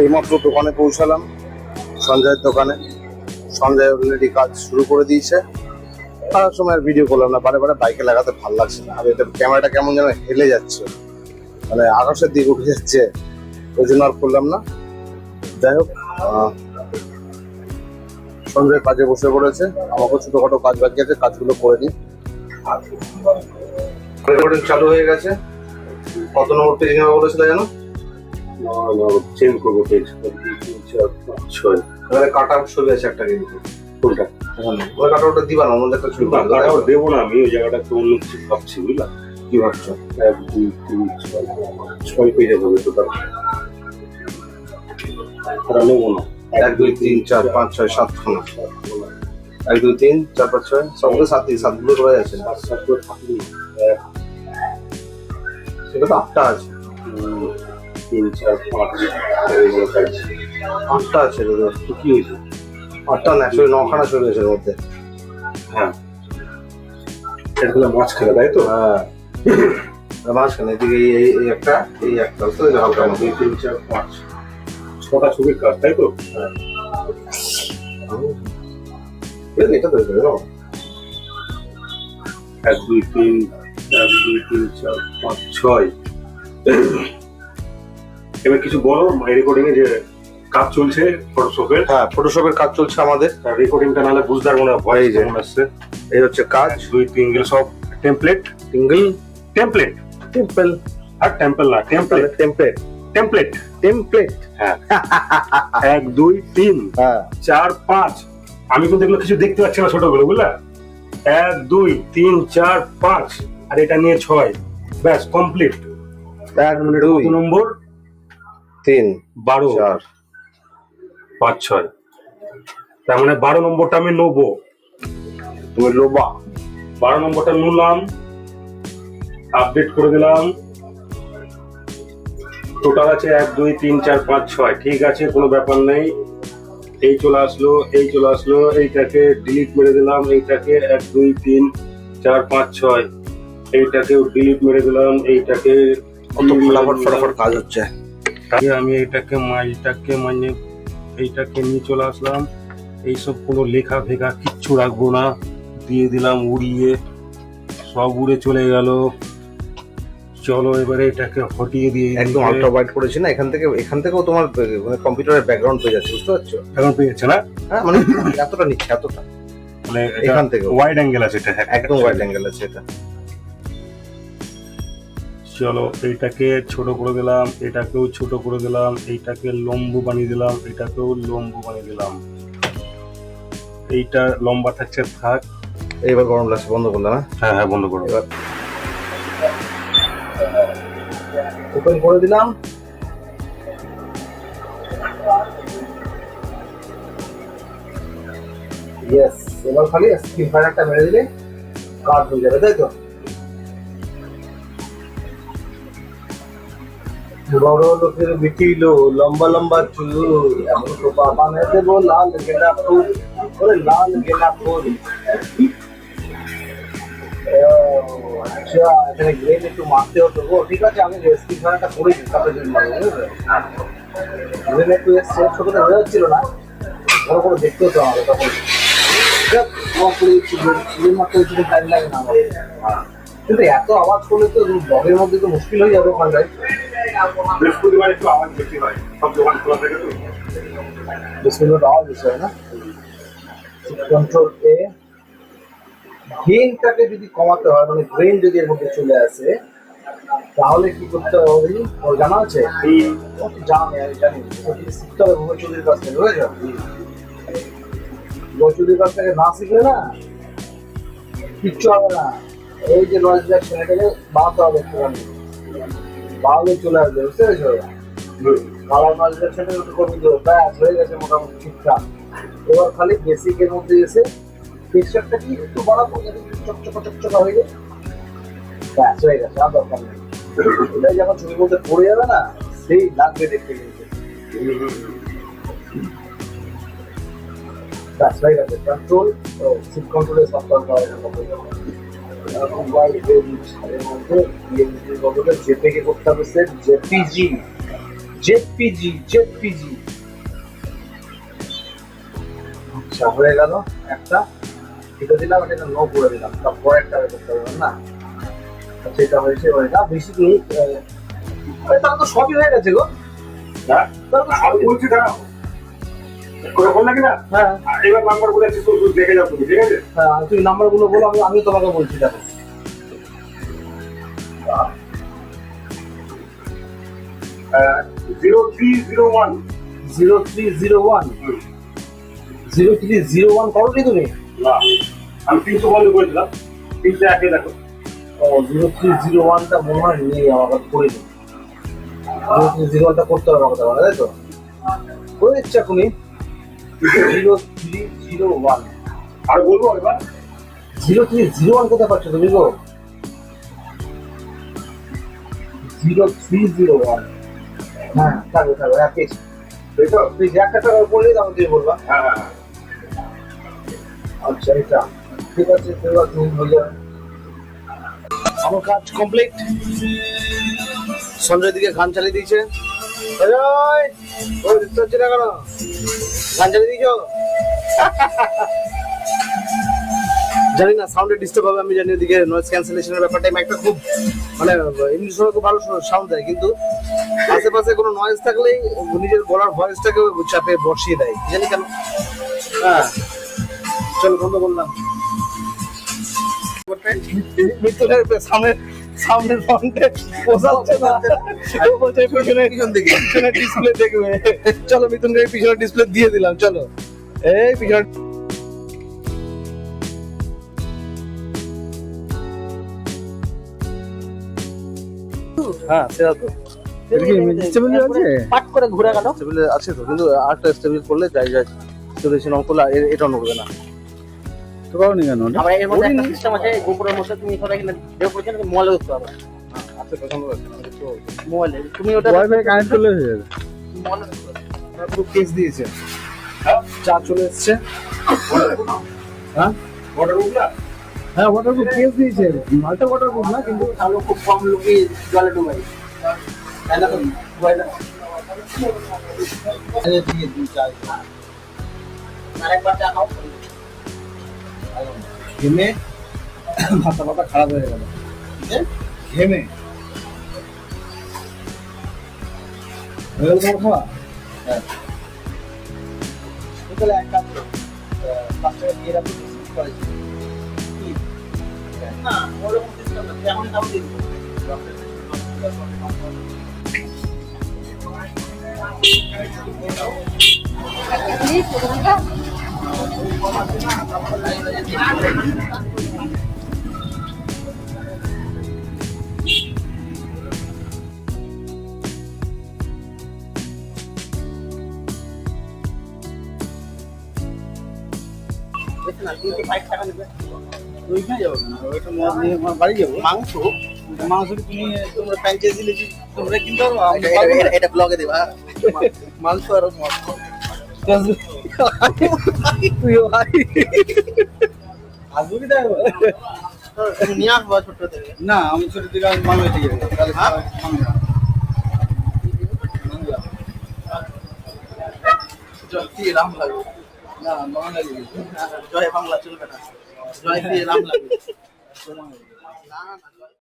এইমাত্র দোকানে পৌঁছালাম, সঞ্জয়ের দোকানে। সঞ্জয় অলরেডি কাজ শুরু করে দিয়েছে। আর সময় আর ভিডিও করলাম না, বারে বারে বাইকে লাগাতে ভালো লাগছে না। আর এটা ক্যামেরাটা কেমন যেন হেলে যাচ্ছে মানে আকাশের দিকে উঠে যাচ্ছে, ওই জন্য আর করলাম না। যাই হোক সঞ্জয় কাজে বসে পড়েছে আমাকে ছোটখাটো কাজ বাকি আছে, কাজগুলো করে রেকর্ডিং চালু হয়ে গেছে। কত নম্বর পেজ নেওয়া বলেছিল জানো? চেঞ্জ করব পেজ তিন চার পাঁচ ছয় এখানে কাটা ছবি আছে একটা কিন্তু কোনটা ওই কাটা দিবা না আমাদের একটা ছবি করে দেবো না আমি ওই জায়গাটা একটু অন্য কিছু ভাবছি বুঝলা কি ভাবছ এক দুই তিন ছয় ছয় পেজে হবে টোটাল নেব না এক দুই তিন চার পাঁচ ছয় সাত খানা এক দুই তিন চার পাঁচ ছয় সবগুলো সাত দিন সাতগুলো করা যাচ্ছে না পাঁচ সাত করে থাকলি এক সেটা তো আটটা আছে তিন চার পাঁচ এইগুলো কাজ আটটা আছে দাদা তো কি হয়েছে আটটা না একশো নখানা আছে এর মধ্যে। হ্যাঁ। এটা মাছ খেলে তাই তো? হ্যাঁ। মাঝখানে এদিকে এই- এই একটা এই একটা বুঝতে হালকা মতো তিন চার পাঁচ ছটা ছবির কাজ তাই তো? এই যে এটা তো এটা তো। এক দুই তিন এক দুই তিন চার পাঁচ ছয়। এবার কিছু বলো রেকর্ডিং এ যে কাজ চলছে ফটোশপের হ্যাঁ ফটোশপের কাজ চলছে আমাদের। রেকর্ডিংটা নাহলে বুঝতে পারব না এই যে। আসছে। এই হচ্ছে কাজ। দুই তিন গেলে সব টেমপ্লেট সিঙ্গেল টেমপ্লেট টেম্পল আর টেম্পল না টেমপ্লেট টেম্পলেট টেমপ্লেট টেম্পলেট হ্যাঁ। এক দুই তিন হ্যাঁ। চার পাঁচ। আমি কিন্তু এগুলো কিছু দেখতে পাচ্ছি না ছোটগুলো বুঝলা? এক দুই তিন চার পাঁচ। আর এটা নিয়ে ছয়। ব্যাস কমপ্লিট এক দুই। নম্বর? তিন বারো। চার। পাঁচ ছয়। তার মানে বারো নম্বরটা আমি নেব। তুমি লোবা বারো নম্বরটা নিলাম। আপডেট করে দিলাম। টোটাল আছে এক দুই তিন চার পাঁচ ছয়। ঠিক আছে কোনো ব্যাপার নেই। এই চলে আসলো এই চলে আসলো এইটাকে ডিলিট মেরে দিলাম। এইটাকে এক দুই তিন চার পাঁচ ছয়। এইটাকেও ডিলিট মেরে দিলাম। এইটাকে ফটাফট কাজ হচ্ছে? তাই আমি এটাকে মা- এইটাকে মানে এইটাকে নিয়ে চলে আসলাম। এইসব কোনো লেখা ফেখা কিচ্ছু রাখব না। দিয়ে দিলাম উড়িয়ে। সব উড়ে চলে গেল। চলো এবারে এটাকে হটিয়ে দিয়ে একদম আল্ট্রা ওয়াইড করেছি না? এখান থেকে এখান থেকেও তোমার মানে কম্পিউটারের ব্যাকগ্রাউন্ড পেয়ে যাচ্ছে বুঝতে পারছ? এখন যাচ্ছে না? হ্যাঁ মানে এতটা নিচ্ছে এতটা। মানে এখান থেকে ওয়াইড অ্যাঙ্গেল আছে এটা একদম ওয়াইড অ্যাঙ্গেল আছে এটা। চলো এইটাকে ছোট করে দিলাম এটাকেও ছোট করে দিলাম এইটাকে লম্বু বানিয়ে দিলাম এটাকেও লম্বু বানিয়ে দিলাম। এইটা লম্বা থাকছে থাক। এইবার গরম লাগছে বন্ধ করলে না? হ্যাঁ হ্যাঁ বন্ধ করো। এবার ওপেন করে দিলাম। ইয়েস এবার খালি স্ক্রিন ফায়ারটা মেরে দিলে কাজ হয়ে যাবে তাই তো? লোকের বিটিলো লম্বা লম্বা চুল এমন তো বাবা নে দেবো লাল গেলা ফুল ওরে লাল গেলা ফুল আচ্ছা এখানে গ্রেন একটু মারতে হতো গো ঠিক আছে আমি রেস্কি খানাটা করে দিই তারপরে মারবো গ্রেন একটু এসছে ছোটতে হয়ে যাচ্ছিল না বড় করে দেখতে হতো আমাকে তখন মারতে টাইম লাগে না কিন্তু এত আওয়াজ করলে তো ব্লগের মধ্যে তো মুশকিল হয়ে যাবে ওখানটায়। বৃহস্পতিবার একটু আওয়াজ বেশি হয় সব দোকান খোলা থাকে তো। ডিসপ্লেটা আওয়াজ বেশি হয় না? কন্ট্রোল এ গেইনটাকে যদি কমাতে হয় মানে গ্রেন যদি এর মধ্যে চলে আসে তাহলে কি করতে হবে? ওর জানা আছে? তো আমি জানি। শিখতে হবে ভূমি চৌধুরীর কাছ থেকে বুঝেছ? ভূমি চৌধুরীর কাছ থেকে না শিখলে না কিচ্ছু হবে না। এই যে নয়েজ রিডাকশন এটাকে বাড়াতে হবে একটুখানি বাড়ালে চলে আসবে বুঝতে পেরেছ? কালার নয়েজ রিডাকশনটা একটু কমিয়ে দেবো ব্যাস হয়ে গেছে মোটামুটি ঠিকঠাক। এবার খালি বেসিকের মধ্যে এসে টেক্সচারটা কি একটু বাড়াবো যাতে চকচকা চকচকা হয়ে যায় ব্যাস হয়ে গেছে আর দরকার নেই। এটাই যখন ছবির মধ্যে পড়ে যাবে না সেই লাগবে দেখতে কিন্তু ব্যাস হয়ে গেছে। কন্ট্রোল সিট কন্ট্রোলে সব দরকার এর মধ্যে ইএমজির বদলে জেপেকে করতে হবে সেট জেপিজি জেপিজি জেপিজি আচ্ছা হয়ে গেল একটা। এটা দিলাম এটা নো করে দিলাম। তারপর একটা করতে হবে না? আচ্ছা এটা হয়েছে এবার এটা আরে তাহলে তো সবই হয়ে গেছে গো। হ্যাঁ তো সবই বলছি দাঁড়াও। না? হ্যাঁ। এবার নাম্বার বলে দেখে যাও তুমি ঠিক আছে? হ্যাঁ তুমি নাম্বারগুলো বলো আমি আমি তোমাকে বলছি দেখো। Zero three zero one zero three zero one zero three zero one করোনি তুমি? না আমি তিনশো বন্ধ করেছিলাম তিনশো একে দেখো। ও জিরো থ্রি জিরো ওয়ানটা মনে হয় নেই আমার কাছে করে দিই জিরো থ্রি জিরো ওয়ানটা করতে হবে আমাকে তাই তো? করে দিচ্ছি এখনই। জিরো থ্রি জিরো ওয়ান আর বলব এবার জিরো থ্রি জিরো ওয়ান কোথায় পাচ্ছ তুমি গো? জিরো থ্রি জিরো ওয়ান হ্যাঁ থাকবে থাকবে হ্যাঁ পেয়েছি তাই তো? তুই যে একটা টাকা বললে তাহলে তুমি বলবা। হ্যাঁ হ্যাঁ। আচ্ছা এটা ঠিক আছে এবার তুমি হয়ে যাবে আমার কাজ কমপ্লিট সঞ্জয় দিকে গান চালিয়ে দিয়েছে। সঞ্জয় ওই দেখতে হচ্ছে না? কেন জানি না সাউন্ডে ডিস্টার্ব হবে, আমি জানি ওদিকে নয়েজ ক্যান্সেলেশনের ব্যাপারটা একটা খুব মানে এমনি সময় খুব ভালো সাউন্ড দেয়, কিন্তু আশেপাশে কোনো নয়েজ থাকলেই নিজের গলার ভয়েসটাকে চাপে বসিয়ে দেয় জানি কেন? হ্যাঁ চলো বন্ধ মৃত্যুদের সামনে সামনের ফ্রন্টে পোষাচ্ছে না। বলছে পিছনে পিছনে ডিসপ্লে দেখবে। চলো পিছনে ডিসপ্লে দিয়ে দিলাম চলো। এই পিছনে হ্যাঁ সেটা তো স্টেবিল আছে? পাট করে ঘুরে গেল। স্টেবিল আছে তো কিন্তু আরেকটা স্টেবিল করলে যাই যাই স্টেবিলেশন করলে এটা নড়বে না। তো পাওনি কেন? ওটা? এর মধ্যে একটা সিস্টেম আছে গোপুরের মধ্যে তুমি সবাই কিনা পারবে দেখতে পাবো। মোবাইলে তুমি ওটা ওয়াইফাই কানেক্ট করলে হয়ে যাবে। পুরো কেস দিয়েছে। চা চলে এসছে। হ্যাঁ? হ্যাঁ ওয়াটারপ্রুফ কেস দিয়েছে। মালটা ওয়াটারপ্রুফ না কিন্তু তাহলে খুব কম জলে ডুবাই তাই না। ঠিক আছে আরেকবার চা খাও। ঘেমে মাথা মাথা খারাপ হয়ে গেল। ঘেমে? হয়ে গেল খাওয়া? হ্যাঁ। তাহলে এক কাজ টাকা দিয়ে রাখো কলেজে না ওরকম সিস্টেম না এখন দাম দিয়ে দিবো। বাড়ি যাব মাংস মাংস কি তুমি তোমরা ফ্র্যাঞ্চাইজি নিয়েছি তোমরা কিনতে পারব এটা ব্লগে দেবা মাংস আর মদ। তুই ভাই আসব কি দেখো নিয়ে আসব ছোট থেকে না আমি ছোট থেকে আমি মানবে দিয়ে তাহলে না। জয় রাম লাগবে না মানবে দিয়ে জয় বাংলা চলবে না। জয় রাম লাগবে না না।